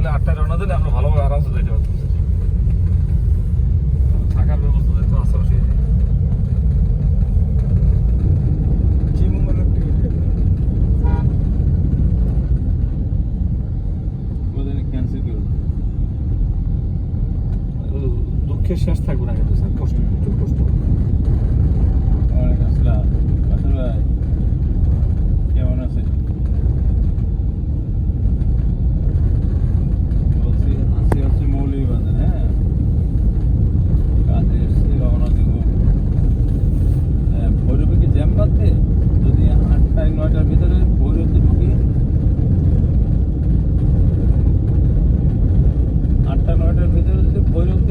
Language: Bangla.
সকালে আটটা রওনা দিলে আমরা ভালোভাবে আরামসে যেতে পারব থাকার শেষ থাকব না কিন্তু স্যার। কষ্ট কষ্ট।